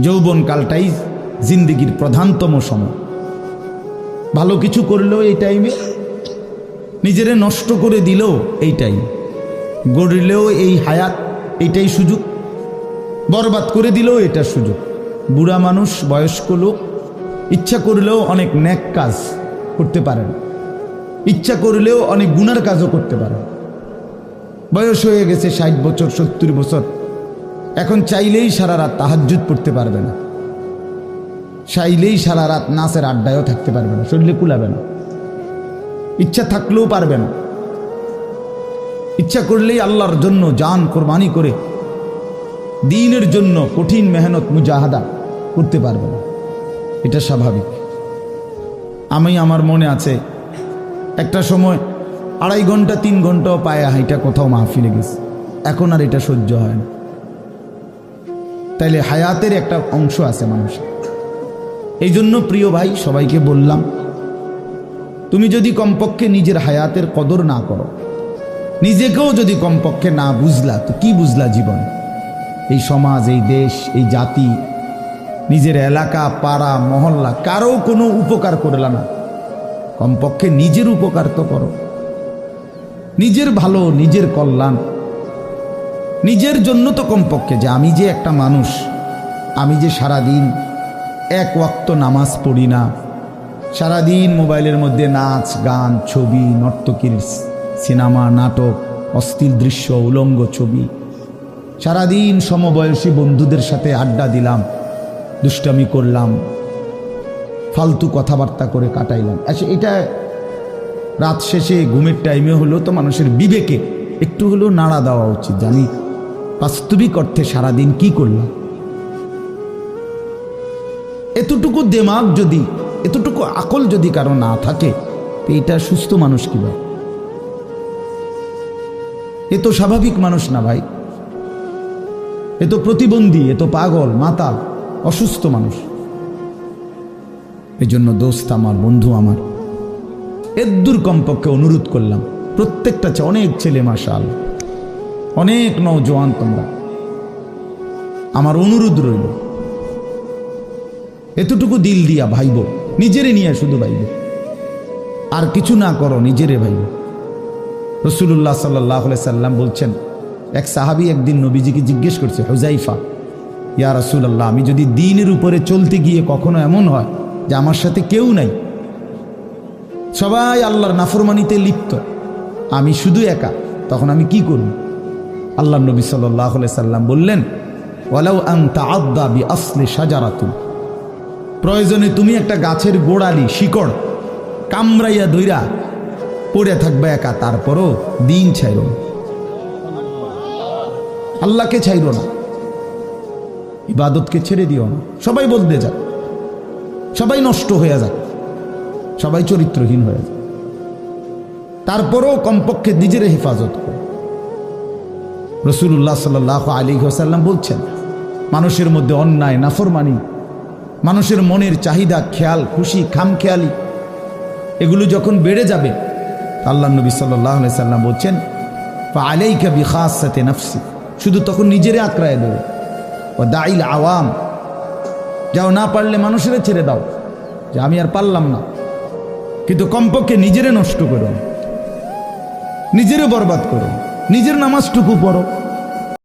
যৌবনকালটাই জিন্দিগির প্রধানতম সময়। ভালো কিছু করলেও এই টাইমে নিজেরে নষ্ট করে দিলেও এই টাইম গড়লেও এই হায়াত, এইটাই সুযোগ। বরবাদ করে দিলেও এটা সুযোগ। বুড়া মানুষ, বয়স্ক লোক, ইচ্ছা করলেও অনেক ন্যাক কাজ করতে পারেন ইচ্ছা করলেও অনেক গুনার কাজও করতে পারেন বয়স হয়ে গেছে ষাট বছর, সত্তর বছর। এখন চাইলেই সারা রাত তাহাজ্জুদ পড়তে পারবে না। চাইলেই সারা রাত নাচের আড্ডায়ও থাকতে পারবে না, শরীরে কুলাবে না। ইচ্ছা থাকলেও পারবে না। ইচ্ছা করলেই আল্লাহর জন্য জান কোরবানি করে দিনের জন্য কঠিন মেহনত মুজাহাদা করতে পারবে না। এটা স্বাভাবিক। আমি, আমার মনে আছে, একটা সময় আড়াই ঘণ্টা, তিন ঘন্টাও পায়ে হাইটা কোথাও মাহফিলে গেছে। এখন আর এটা সহ্য হয় না। তাইলে হায়াতের একটা অংশ আছে মানুষের। এই জন্য প্রিয় ভাই, সবাইকে বললাম, তুমি যদি কমপক্ষে নিজের হায়াতের কদর না করো, নিজেকেও যদি কমপক্ষে না বুঝলা, তো কি বুঝলা জীবন? এই সমাজ, এই দেশ, এই জাতি, নিজের এলাকা, পাড়া, মহল্লা, কারও কোনো উপকার করলা না। কমপক্ষে নিজের উপকার তো করো। নিজের ভালো, নিজের কল্যাণ নিজের জন্য তো কমপক্ষে যে আমি যে একটা মানুষ, আমি যে সারাদিন এক ওয়াক্ত নামাজ পড়ি না, সারাদিন মোবাইলের মধ্যে নাচ, গান, ছবি, নর্তকীর সিনেমা, নাটক, অস্থির দৃশ্য, উলঙ্গ ছবি, সারাদিন সমবয়সী বন্ধুদের সাথে আড্ডা দিলাম, দুষ্টামি করলাম, ফালতু কথাবার্তা করে কাটাইলাম। আচ্ছা এটা রাত শেষে ঘুমের টাইমে হলো তো মানুষের বিবেকে একটু হলেও নাড়া দেওয়া উচিত, জানি বাস্তবিক অর্থে সারাদিন কি করলাম? এতটুকু দেমাগ যদি, এতটুকু আকল যদি কারও না থাকে এটা সুস্থ মানুষ কীভাবে এ তো স্বাভাবিক মানুষ না ভাই। এ তো প্রতিবন্ধী, এ তো পাগল মাতাল অসুস্থ মানুষ। এই জন্য দোস্ত আমার, বন্ধু আমার, এদ্দুর কমপক্ষে অনুরোধ করলাম, প্রত্যেকটা অনেক ছেলে মাসাল অনেক নৌজওয়ান তোমরা। আমার অনুরোধ রইল, এতটুকু দিল দিয়া ভাইব, নিজেরে নিয়ে শুধু ভাইব। আর কিছু না করো, নিজেরে ভাইব। রসুল্লাহ সাল্লাহ সাল্লাম বলছেন, এক সাহাবি একদিন নবীজিকে জিজ্ঞেস করছে হুজাইফা ইয়া রসুল্লাহ আমি যদি দিনের উপরে চলতে গিয়ে কখনো এমন হয় যে আমার সাথে কেউ নাই? সবাই আল্লাহর নাফরমানিতে লিপ্ত। আমি শুধু একা, তখন আমি কি করব? আল্লাহ নবী সাল্লাম বললেন প্রয়োজনে তুমি একটা গাছের গোড়ালি, শিকড় কামড়াইয়া দইরা পড়ে থাকবে একা, তারপরও দিন ছাইর না। আল্লাহকে ছাইর না। ইবাদতকে ছেড়ে দিও না। সবাই বলতে যাক। সবাই নষ্ট হয়ে যাক। সবাই চরিত্রহীন হয়ে যাক। তারপরও কমপক্ষে নিজের হেফাজত করে। রসুল্লাহ সাল আলী সাল্লাম বলছেন, মানুষের মধ্যে অন্যায়, নাফরমানি, মানুষের মনের চাহিদা, খেয়াল, খুশি, খামখেয়ালি, এগুলো যখন বেড়ে যাবে, আল্লাহ নবী সাল্লাহ সাল্লাম বলছেন আলাইকা বিখাসাতে নাফসি শুধু তখন নিজেরে আঁকড়ায় দেবে। ও দাইল আওয়াম যাও না পারলে মানুষেরা ছেড়ে দাও, যে আমি আর পারলাম না। কিন্তু কমপক্ষে নিজেরে নষ্ট করো, নিজেরে বরবাদ করো, নিজের নামাজটুকু পড়ো।